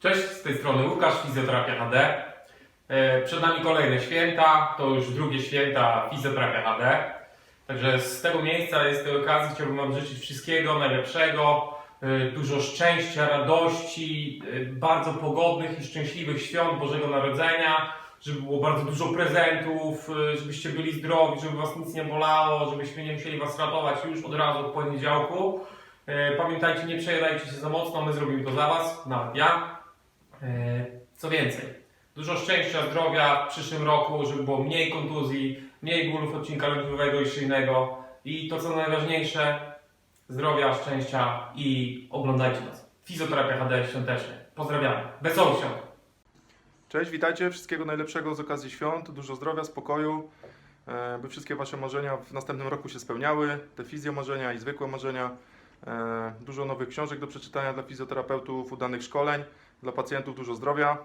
Cześć, z tej strony Łukasz, Fizjoterapia HD. E, Przed nami kolejne święta, to już drugie święta Fizjoterapia HD. Także z tego miejsca, z tej okazji chciałbym Wam życzyć wszystkiego najlepszego, e, dużo szczęścia, radości, e, bardzo pogodnych i szczęśliwych świąt Bożego Narodzenia, żeby było bardzo dużo prezentów, e, żebyście byli zdrowi, żeby Was nic nie bolało, żebyśmy nie musieli Was ratować już od razu od poniedziałku. Pamiętajcie, nie przejadajcie się za mocno, my zrobimy to za Was, nawet ja. Co więcej, dużo szczęścia, zdrowia w przyszłym roku, żeby było mniej kontuzji, mniej bólów odcinka lędźwiowego i szyjnego i to co najważniejsze, zdrowia, szczęścia i oglądajcie nas. Fizjoterapia HD świątecznie. Pozdrawiamy. Wesołych świąt. Cześć, witajcie. Wszystkiego najlepszego z okazji świąt. Dużo zdrowia, spokoju, e, by wszystkie Wasze marzenia w następnym roku się spełniały. Te fizjo marzenia i zwykłe marzenia. E, Dużo nowych książek do przeczytania dla fizjoterapeutów, udanych szkoleń, dla pacjentów dużo zdrowia.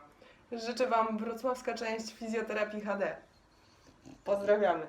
Życzę Wam wrocławska część fizjoterapii HD. Pozdrawiamy.